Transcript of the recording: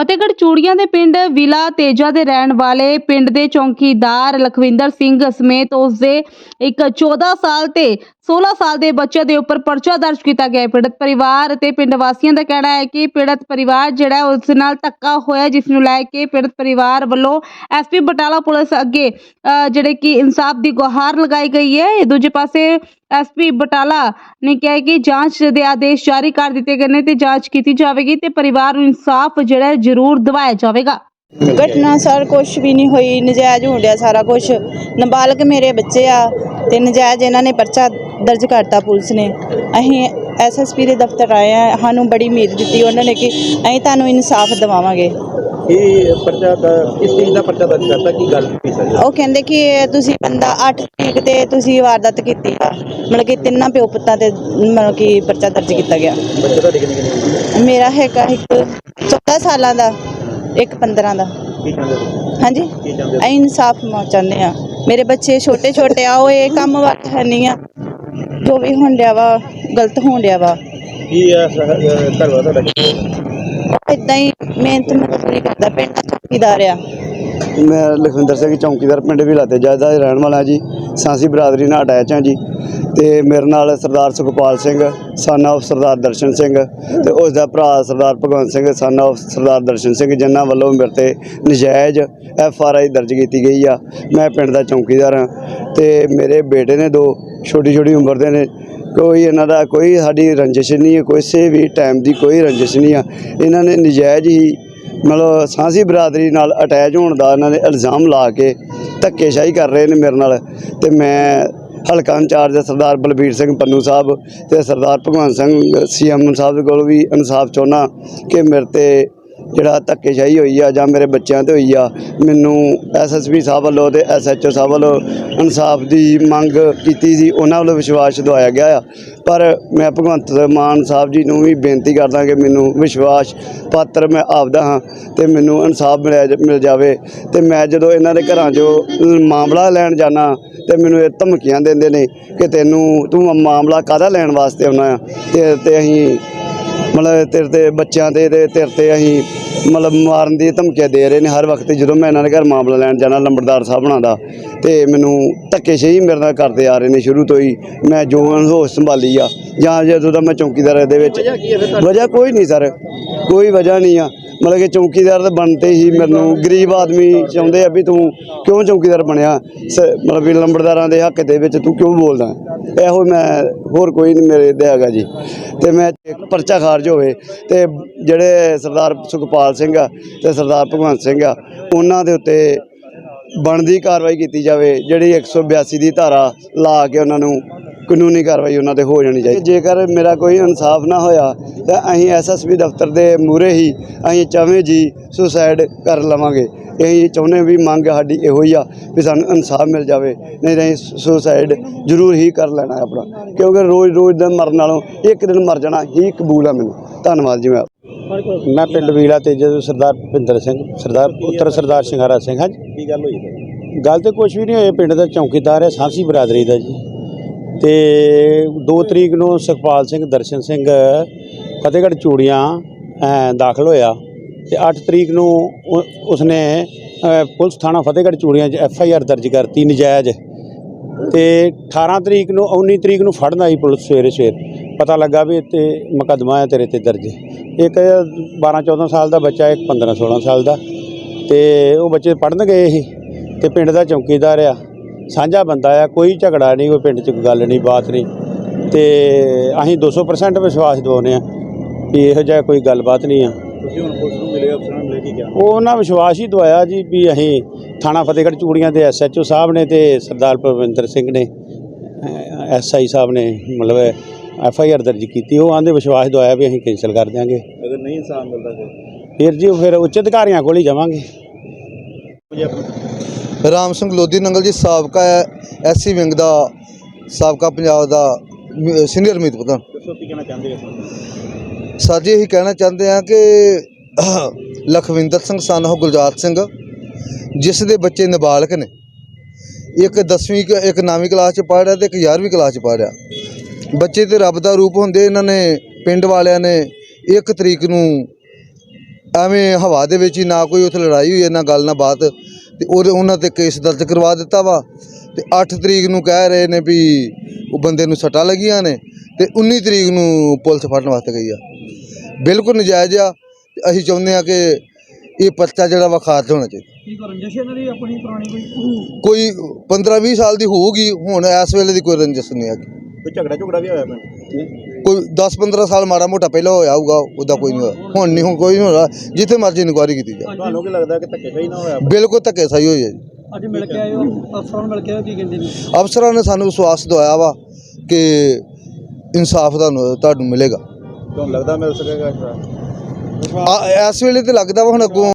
ਫਤਿਹਗੜ੍ਹ ਚੂੜੀਆਂ ਦੇ ਪਿੰਡ ਵਿਲਾ ਤੇਜਾ ਦੇ ਰਹਿਣ ਵਾਲੇ ਪਿੰਡ ਦੇ ਚੌਂਕੀਦਾਰ ਲਖਵਿੰਦਰ ਸਿੰਘ ਸਮੇਤ ਉਸ ਦੇ ਇੱਕ 14 ਸਾਲ ਤੇ 16 ਸਾਲ ਦੇ ਬੱਚੇ ਦੇ ਉੱਪਰ ਪਰਚਾ ਦਰਜ ਕੀਤਾ ਗਿਆ ਹੈ। ਪੀੜਤ ਪਰਿਵਾਰ ਅਤੇ ਪਿੰਡ ਵਾਸੀਆਂ ਦਾ ਕਹਿਣਾ ਹੈ ਕਿ ਪੀੜਤ ਪਰਿਵਾਰ ਜਿਹੜਾ ਉਸ ਨਾਲ ਧੱਕਾ ਹੋਇਆ ਜਿਸ ਨੂੰ ਲੈ ਕੇ ਪੀੜਤ ਪਰਿਵਾਰ ਵੱਲੋਂ ਐਸਪੀ ਬਟਾਲਾ ਪੁਲਿਸ ਅੱਗੇ ਅ, ਜਿਹੜੇ ਕਿ ਇਨਸਾਫ ਦੀ ਗੁਹਾਰ ਲਗਾਈ ਗਈ ਹੈ। ਦੂਜੇ ਪਾਸੇ ਐਸਪੀ ਬਟਾਲਾ ਨੇ ਕਿਹਾ ਕਿ ਜਾਂਚ ਦੇ ਆਦੇਸ਼ ਜਾਰੀ ਕਰ ਦਿੱਤੇ ਗਏ ਨੇ ਤੇ ਜਾਂਚ ਕੀਤੀ ਜਾਵੇਗੀ ਤੇ ਪਰਿਵਾਰ ਨੂੰ ਇਨਸਾਫ ਜਿਹੜਾ ਜ਼ਰੂਰ ਦਿਵਾਇਆ ਜਾਵੇਗਾ। ਘਟਨਾ ਸਰ ਕੁਛ ਵੀ ਨਹੀਂ ਹੋਈ ਨਜਾਇਜ਼ ਹੋਣ ਡਿਆ ਸਾਰਾ ਕੁਛ। ਨਾਬਾਲਗ ਮੇਰੇ ਬੱਚੇ ਆ ਤੇ ਨਜਾਇਜ਼ ਇਹਨਾਂ ਨੇ ਪਰਚਾ ਦਰਜ ਕਰਤਾ ਪੁਲਿਸ ਨੇ। ਅਸੀਂ ਐਸਐਸਪੀ ਦੇ ਦਫ਼ਤਰ ਆਏ ਆ ਸਾਨੂੰ ਬੜੀ ਉਮੀਦ ਦਿੱਤੀ ਉਹਨਾਂ ਨੇ ਕਿ ਅਸੀਂ ਤੁਹਾਨੂੰ ਇਨਸਾਫ ਦਿਵਾਵਾਂਗੇ। ਇਹ ਪਰਚਾ ਦਾ ਇਸ ਚੀਜ਼ ਦਾ ਪਰਚਾ ਦਰਜ ਕਰਤਾ? ਕੀ ਗੱਲ ਕੀ ਸਰ? ਉਹ ਕਹਿੰਦੇ ਕਿ ਇਹ ਤੁਸੀਂ ਬੰਦਾ 8 ਤਰੀਕ ਤੇ ਤੁਸੀਂ ਵਾਰਦਾਤ ਕੀਤੀ ਆ। ਮਤਲਬ ਕਿ ਤਿੰਨਾਂ ਪਿਓ ਪੁੱਤਾਂ ਤੇ ਮਤਲਬ ਕਿ ਪਰਚਾ ਦਰਜ ਕੀਤਾ ਗਿਆ। ਬੱਚੇ ਦਾ ਮੇਰਾ ਹੈਗਾ ਇੱਕ 14 ਸਾਲਾਂ ਦਾ। ਇੱਕ 15 ਦਾ। ਕੀ ਚਾਹੁੰਦੇ ਹੋ ਹਾਂਜੀ? ਕੀ ਚਾਹੁੰਦੇ ਹੋ? ਅਸੀਂ ਇਨਸਾਫ ਮਾ ਚਾਹੁੰਦੇ ਆ ਮੇਰੇ ਬੱਚੇ ਛੋਟੇ ਛੋਟੇ ਆ ਉਹ ਇਹ ਕੰਮ ਵੱਟ ਹੈ ਨਹੀਂ ਆ। ਜੋ ਵੀ ਹੋਣ ਡਿਆ ਵਾ ਗਲਤ ਹੋਣ ਡਿਆ ਵਾ। ਕੀ ਹੈ ਧਰਵਾ ਤੁਹਾਡਾ ਇਦਾਂ ਹੀ ਮਿਹਨਤ ਮਜ਼ਦੂਰੀ ਕਰਦਾ ਪਿੰਡ ਦਾ ਚੌਕੀਦਾਰ ਆ। ਮੈਂ ਲਖਵਿੰਦਰ ਸਿੰਘ ਚੌਂਕੀਦਾਰ ਪਿੰਡ ਵਿਲਾਤੇ ਜਾਇਦਾ ਦੇ ਰਹਿਣ ਵਾਲਾ ਜੀ। ਸਾਂਸੀ ਬਰਾਦਰੀ ਨਾਲ ਅਟੈਚ ਹਾਂ ਜੀ। ਤੇ ਮੇਰੇ ਨਾਲ ਸਰਦਾਰ ਸੁਖਪਾਲ ਸਿੰਘ, son of ਸਰਦਾਰ ਦਰਸ਼ਨ ਸਿੰਘ ਤੇ ਉਸ ਦਾ ਭਰਾ ਸਰਦਾਰ ਭਗਵੰਤ ਸਿੰਘ, son of ਸਰਦਾਰ ਦਰਸ਼ਨ ਸਿੰਘ, ਜਿਨ੍ਹਾਂ ਵੱਲੋਂ ਮੇਰੇ ਤੇ ਨਜਾਇਜ਼ ਐਫ ਆਰ ਆਈ ਦਰਜ ਕੀਤੀ ਗਈ ਆ। ਮੈਂ ਪਿੰਡ ਦਾ ਚੌਕੀਦਾਰ ਹਾਂ ਤੇ ਮੇਰੇ ਬੇਟੇ ਨੇ ਦੋ, ਛੋਟੀ ਛੋਟੀ ਉਮਰ ਦੇ ਨੇ। ਕੋਈ ਇਹਨਾਂ ਦਾ ਕੋਈ ਸਾਡੀ ਰੰਜਿਸ਼ ਨਹੀਂ ਹੈ, ਕਿਸੇ ਵੀ ਟਾਈਮ ਦੀ ਕੋਈ ਰੰਜਿਸ਼ ਨਹੀਂ ਆ। ਇਹਨਾਂ ਨੇ ਨਜਾਇਜ਼ ਹੀ ਮਤਲਬ ਸਾਂਸੀ ਬਰਾਦਰੀ ਨਾਲ ਅਟੈਚ ਹੋਣ ਦਾ ਇਹਨਾਂ ਨੇ ਇਲਜ਼ਾਮ ਲਾ ਕੇ ਧੱਕੇਸ਼ਾਹੀ ਕਰ ਰਹੇ ਨੇ ਮੇਰੇ ਨਾਲ ਤੇ ਮੈਂ ਹਲਕਾ ਇੰਚਾਰਜ ਸਰਦਾਰ ਬਲਬੀਰ ਸਿੰਘ ਪੰਨੂ ਸਾਹਿਬ ਤੇ ਸਰਦਾਰ ਭਗਵੰਤ ਸਿੰਘ ਸੀਐਮ ਸਾਹਿਬ ਦੇ ਕੋਲ ਵੀ ਇਨਸਾਫ ਚਾਹੁੰਦਾ ਕਿ ਮੇਰੇ ਤੇ ਜਿਹੜਾ ਧੱਕੇਸ਼ਾਹੀ ਹੋਈ ਆ ਜਾਂ ਮੇਰੇ ਬੱਚਿਆਂ ਤੇ ਹੋਈ ਆ, ਮੈਨੂੰ ਐਸਐਸਪੀ ਸਾਹਿਬ ਵੱਲੋਂ ਤੇ ਐਸਐਚਓ ਸਾਹਿਬ ਵੱਲੋਂ ਇਨਸਾਫ ਦੀ ਮੰਗ ਕੀਤੀ ਸੀ, ਉਹਨਾਂ ਵੱਲੋਂ ਵਿਸ਼ਵਾਸ ਦਵਾਇਆ ਗਿਆ ਆ। ਪਰ ਮੈਂ ਭਗਵੰਤ ਮਾਨ ਸਾਹਿਬ ਜੀ ਨੂੰ ਵੀ ਬੇਨਤੀ ਕਰਦਾ ਕਿ ਮੈਨੂੰ ਵਿਸ਼ਵਾਸ ਪਾਤਰ ਮੈਂ ਆਪਦਾ ਹਾਂ ਤੇ ਮੈਨੂੰ ਇਨਸਾਫ ਮਿਲਿਆ ਮਿਲ ਜਾਵੇ ਤੇ ਮੈਂ ਜਦੋਂ ਇਹਨਾਂ ਦੇ ਘਰਾਂ 'ਚੋਂ ਮਾਮਲਾ ਲੈਣ ਜਾਣਾ ਤੇ ਮੈਨੂੰ ਇਹ ਧਮਕੀਆਂ ਦਿੰਦੇ ਨੇ ਕਿ ਤੈਨੂੰ ਤੂੰ ਮਾਮਲਾ ਕਾਹਦਾ ਲੈਣ ਵਾਸਤੇ ਆਉਣਾ ਆ? ਤੇ ਤੇ ਅਸੀਂ ਮਤਲਬ ਤੇਰੇ ਤੇ ਬੱਚਿਆਂ ਤੇ ਤੇ ਤੇਰੇ ਤੇ ਅਸੀਂ ਮਤਲਬ ਮਾਰਨ ਦੀ ਧਮਕੀਆਂ ਦੇ ਰਹੇ ਨੇ ਹਰ ਵਕਤ ਜਦੋਂ ਮੈਂ ਇਹਨਾਂ ਦੇ ਘਰ ਮਾਮਲਾ ਲੈਣ ਜਾਣਾ ਲੰਬੜਦਾਰ ਸਾਹਿਬ ਹੁਣਾਂ ਦਾ ਤੇ ਮੈਨੂੰ ਧੱਕੇਸ਼ਾਹੀ ਮੇਰੇ ਨਾਲ ਕਰਦੇ ਆ ਰਹੇ ਨੇ ਸ਼ੁਰੂ ਤੋਂ ਹੀ। ਮੈਂ ਜੋ ਹੋਸ਼ ਸੰਭਾਲੀ ਆ ਜਾਂ ਜਦੋਂ ਦਾ ਮੈਂ ਚੌਕੀਦਾਰ ਦੇ ਵਿੱਚ ਵਜ੍ਹਾ ਕੋਈ ਨਹੀਂ ਸਰ ਕੋਈ ਵਜ੍ਹਾ ਨਹੀਂ ਆ। ਮਤਲਬ ਕਿ ਚੌਕੀਦਾਰ ਦੇ ਬਣਤੇ ਹੀ ਮੈਨੂੰ ਗਰੀਬ ਆਦਮੀ ਚਾਹੁੰਦੇ ਆ ਵੀ ਤੂੰ ਕਿਉਂ ਚੌਕੀਦਾਰ ਬਣਿਆ? ਮਤਲਬ ਵੀ ਲੰਬੜਦਾਰਾਂ ਦੇ ਹੱਕ ਦੇ ਵਿੱਚ ਤੂੰ ਕਿਉਂ ਬੋਲਦਾ? ਇਹੋ ਮੈਂ ਹੋਰ ਕੋਈ ਨਹੀਂ ਮੇਰੇ ਦੇ ਹੈਗਾ ਜੀ। ਤੇ ਮੈਂ ਪਰਚਾ ਖਾਰਜ ਹੋਵੇ ਤੇ ਜਿਹੜੇ ਸਰਦਾਰ ਸੁਖਪਾਲ ਸਿੰਘ ਆ ਤੇ ਸਰਦਾਰ ਭਗਵੰਤ ਸਿੰਘ ਆ, ਉਹਨਾਂ ਦੇ ਉੱਤੇ ਬਣਦੀ ਕਾਰਵਾਈ ਕੀਤੀ ਜਾਵੇ, ਜਿਹੜੀ 182 ਦੀ ਧਾਰਾ ਲਾ ਕੇ ਉਹਨਾਂ ਨੂੰ ਕਾਨੂੰਨੀ ਕਾਰਵਾਈ ਉਹਨਾਂ ਤੇ ਹੋ ਜਾਣੀ ਚਾਹੀਦੀ। ਜੇਕਰ ਮੇਰਾ ਕੋਈ ਇਨਸਾਫ ਨਾ ਹੋਇਆ, ਤਾਂ ਅਸੀਂ ਐਸਐਸਪੀ ਦਫ਼ਤਰ ਦੇ ਮੂਹਰੇ ਹੀ ਅਸੀਂ ਚਾਵੇਂ ਜੀ ਸੁਸਾਈਡ ਕਰ ਲਵਾਂਗੇ। ਅਸੀਂ ਚਾਹੁੰਦੇ ਵੀ ਮੰਗ ਸਾਡੀ ਇਹੋ ਹੀ ਆ ਵੀ ਸਾਨੂੰ ਇਨਸਾਫ ਮਿਲ ਜਾਵੇ, ਨਹੀਂ ਤਾਂ ਅਸੀਂ ਸੁਸਾਈਡ ਜ਼ਰੂਰ ਹੀ ਕਰ ਲੈਣਾ ਆਪਣਾ। ਕਿਉਂਕਿ ਰੋਜ਼ ਰੋਜ਼ ਦਾ ਮਰਨ ਨਾਲੋਂ ਇੱਕ ਦਿਨ ਮਰ ਜਾਣਾ ਹੀ ਕਬੂਲ ਆ ਮੈਨੂੰ। ਧੰਨਵਾਦ ਜੀ ਮੈਂ ਮੈਂ ਪਿੰਡ ਵੀਲਾ ਤੇ ਜਦੋਂ ਸਰਦਾਰ ਭਿੰਦਰ ਸਿੰਘ ਸਰਦਾਰ ਪੁੱਤਰ ਸਰਦਾਰ ਸਿੰਘਾਰਾ ਸਿੰਘ ਹਾਂ ਜੀ। ਕੀ ਗੱਲ ਹੋਈ ਹੈ ਗੱਲ ਤੇ ਕੁਝ ਵੀ ਨਹੀਂ ਹੋਈ ਪਿੰਡ ਦਾ ਚੌਕੀਦਾਰ ਹੈ ਸਾਂਸੀ ਬਰਾਦਰੀ ਦਾ ਜੀ। ਤੇ 2 ਤਰੀਕ ਨੂੰ ਸੁਖਪਾਲ ਸਿੰਘ ਦਰਸ਼ਨ ਸਿੰਘ ਫਤਿਹਗੜ੍ਹ ਚੂੜੀਆਂ ਦਾਖਲ ਹੋਇਆ। ਤੇ 8 ਤਰੀਕ ਨੂੰ ਉ- ਉਸਨੇ ਪੁਲਿਸ ਥਾਣਾ ਫਤਿਹਗੜ੍ਹ ਚੂੜੀਆਂ 'ਚ ਐਫ ਆਈ ਆਰ ਦਰਜ ਕਰਤੀ ਨਜਾਇਜ਼। ਤੇ 18 ਤਰੀਕ ਨੂੰ 19 ਤਰੀਕ ਨੂੰ ਫੜਨ ਆਈ ਪੁਲਿਸ ਸਵੇਰੇ ਸਵੇਰ ਪਤਾ ਲੱਗਾ ਵੀ ਇੱਥੇ ਮੁਕੱਦਮਾ ਹੈ ਤੇਰੇ ਤੇ ਦਰਜ। ਇੱਕ 12 14 ਸਾਲ ਦਾ ਬੱਚਾ ਇੱਕ 15 16 ਸਾਲ ਦਾ। ਤੇ ਉਹ ਬੱਚੇ ਪੜਨ ਗਏ ਸੀ ਤੇ ਪਿੰਡ ਦਾ ਚੌਕੀਦਾਰ ਆ। ਸਾਂਝਾ ਬੰਦਾ ਆ ਕੋਈ ਝਗੜਾ ਨਹੀਂ ਕੋਈ ਪਿੰਡ 'ਚ ਕੋਈ ਗੱਲ ਨਹੀਂ ਬਾਤ ਨਹੀਂ। ਤੇ ਅਸੀਂ 200% ਵਿਸ਼ਵਾਸ ਦਿਵਾਉਂਦੇ ਆ ਵੀ ਇਹੋ ਜਿਹਾ ਕੋਈ ਗੱਲਬਾਤ ਨਹੀਂ ਆ। ਤੁਸੀਂ ਹੁਣ ਪੁਲਿਸ ਨੂੰ ਮਿਲੇ ਅਫਸਰਾਂ ਨੂੰ ਮਿਲੇ ਕੀ ਕਿਹਾ? ਉਹ ਉਹਨਾਂ ਵਿਸ਼ਵਾਸ ਹੀ ਦਵਾਇਆ ਜੀ ਵੀ ਅਸੀਂ ਥਾਣਾ ਫਤਿਹਗੜ੍ਹ ਚੂੜੀਆਂ ਦੇ ਐਸਐਚਓ ਸਾਹਿਬ ਨੇ ਤੇ ਸਰਦਾਰ ਪਰਵਿੰਦਰ ਸਿੰਘ ਨੇ ਐਸਆਈ ਸਾਹਿਬ ਨੇ ਮਤਲਬ ਐਫ ਆਈ ਆਰ ਦਰਜ ਕੀਤੀ ਉਹ ਆਂਦੇ ਵਿਸ਼ਵਾਸ ਦਵਾਇਆ ਵੀ ਅਸੀਂ ਕੈਂਸਲ ਕਰ ਦਿਆਂਗੇ। ਅਗਰ ਨਹੀਂ ਇਨਸਾਫ ਮਿਲਦਾ ਫਿਰ? ਫਿਰ ਜੀ ਉਹ ਫਿਰ ਉੱਚ ਅਧਿਕਾਰੀਆਂ ਕੋਲ ਹੀ ਜਾਵਾਂਗੇ। ਰਾਮ ਸਿੰਘ ਲੋਧੀ ਨੰਗਲ ਜੀ ਸਾਬਕਾ ਐਸਸੀ ਵਿੰਗ ਦਾ ਸਾਬਕਾ ਪੰਜਾਬ ਦਾ ਸੀਨੀਅਰ ਮੀਤ ਪ੍ਰਧਾਨ। ਦੱਸੋ ਕੀ ਕਹਿਣਾ ਚਾਹੁੰਦੇ ਹੋ ਸਰ ਜੀ ਇਹੀ ਕਹਿਣਾ ਚਾਹੁੰਦੇ ਆ ਕਿ ਲਖਵਿੰਦਰ ਸਿੰਘ ਸਨ ਉਹ ਗੁਲਜਾਰ ਸਿੰਘ ਜਿਸ ਦੇ ਬੱਚੇ ਨਾਬਾਲਗ ਨੇ ਇੱਕ 10ਵੀਂ ਕ- ਇੱਕ 9ਵੀਂ ਕਲਾਸ ਚ ਪੜ੍ਹ ਰਿਹਾ ਤੇ ਇੱਕ 11ਵੀਂ ਕਲਾਸ ਚ ਪੜ੍ਹ ਰਿਹਾ। ਬੱਚੇ ਤੇ ਰੱਬ ਦਾ ਰੂਪ ਹੁੰਦੇ ਇਹਨਾਂ ਨੇ ਪਿੰਡ ਵਾਲਿਆਂ ਨੇ ਇੱਕ ਤਰੀਕ ਨੂੰ ਐਵੇਂ ਹਵਾ ਦੇ ਵਿੱਚ ਹੀ ਨਾ ਕੋਈ ਉੱਥੇ ਲੜਾਈ ਹੋਈ ਹੈ ਨਾ ਗੱਲ ਨਾ ਬਾਤ ਤੇ ਉਹਦੇ ਉਹਨਾਂ ਤੇ ਕੇਸ ਦਰਜ ਕਰਵਾ ਦਿੱਤਾ ਵਾ। ਤੇ 8 ਤਰੀਕ ਨੂੰ ਕਹਿ ਰਹੇ ਨੇ ਵੀ ਉਹ ਬੰਦੇ ਨੂੰ ਸੱਟਾਂ ਲੱਗੀਆਂ ਨੇ ਤੇ 19 ਤਰੀਕ ਨੂੰ ਪੁਲਿਸ ਫੜਨ ਵਾਸਤੇ ਗਈ ਆ। ਬਿਲਕੁਲ ਨਜਾਇਜ਼ ਆ ਤੇ ਅਸੀਂ ਚਾਹੁੰਦੇ ਆ ਕਿ ਇਹ ਪਰਚਾ ਜਿਹੜਾ ਵਾ ਖਾਰਜ ਹੋਣਾ ਚਾਹੀਦਾ। ਕੀ ਰੰਜਿਸ਼ ਇਹਨਾਂ ਦੀ ਆਪਣੀ ਪੁਰਾਣੀ ਕੋਈ? ਕੋਈ 15 20 ਸਾਲ ਦੀ ਹੋਊਗੀ ਹੁਣ ਇਸ ਵੇਲੇ ਦੀ ਕੋਈ ਰੰਜਿਸ਼ ਨਹੀਂ ਹੈਗੀ। ਕੋਈ ਝਗੜਾ ਝਗੜਾ ਵੀ ਹੋਇਆ ਪਿੰਡ ਕੋਈ 10 15 ਸਾਲ ਮਾੜਾ ਮੋਟਾ ਪਹਿਲਾਂ ਹੋਇਆ ਹੋਊਗਾ ਉਹਦਾ ਕੋਈ ਨਹੀਂ ਹੋਇਆ। ਹੁਣ ਨਹੀਂ ਹੁਣ ਕੋਈ ਨਹੀਂ ਹੋਣਾ। ਜਿੱਥੇ ਮਰਜ਼ੀ ਇਨਕੁਆਇਰੀ ਕੀਤੀ ਜਾ ਤੁਹਾਨੂੰ ਕੀ ਲੱਗਦਾ ਕਿ ਧੱਕੇ ਸਹੀ ਨਾ ਹੋਇਆ? ਬਿਲਕੁਲ ਧੱਕੇ ਸਹੀ ਹੋਈ ਹੈ ਜੀ। ਅੱਜ ਮਿਲ ਕੇ ਆਏ ਹੋ ਅਫਸਰਾਂ ਨੂੰ ਮਿਲ ਕੇ ਆਏ ਹੋ, ਕੀ ਕਹਿੰਦੇ ਨੇ? ਅਫਸਰਾਂ ਨੇ ਸਾਨੂੰ ਵਿਸ਼ਵਾਸ ਦਵਾਇਆ ਵਾ ਕਿ ਇਨਸਾਫ ਤੁਹਾਨੂੰ ਤੁਹਾਨੂੰ ਮਿਲੇਗਾ। ਤੁਹਾਨੂੰ ਲੱਗਦਾ ਮਿਲ ਸਕੇਗਾ ਇਸ ਵਾਰ? ਆ- ਇਸ ਵੇਲੇ ਤੇ ਲੱਗਦਾ ਵਾ ਹੁਣ ਅੱਗੋਂ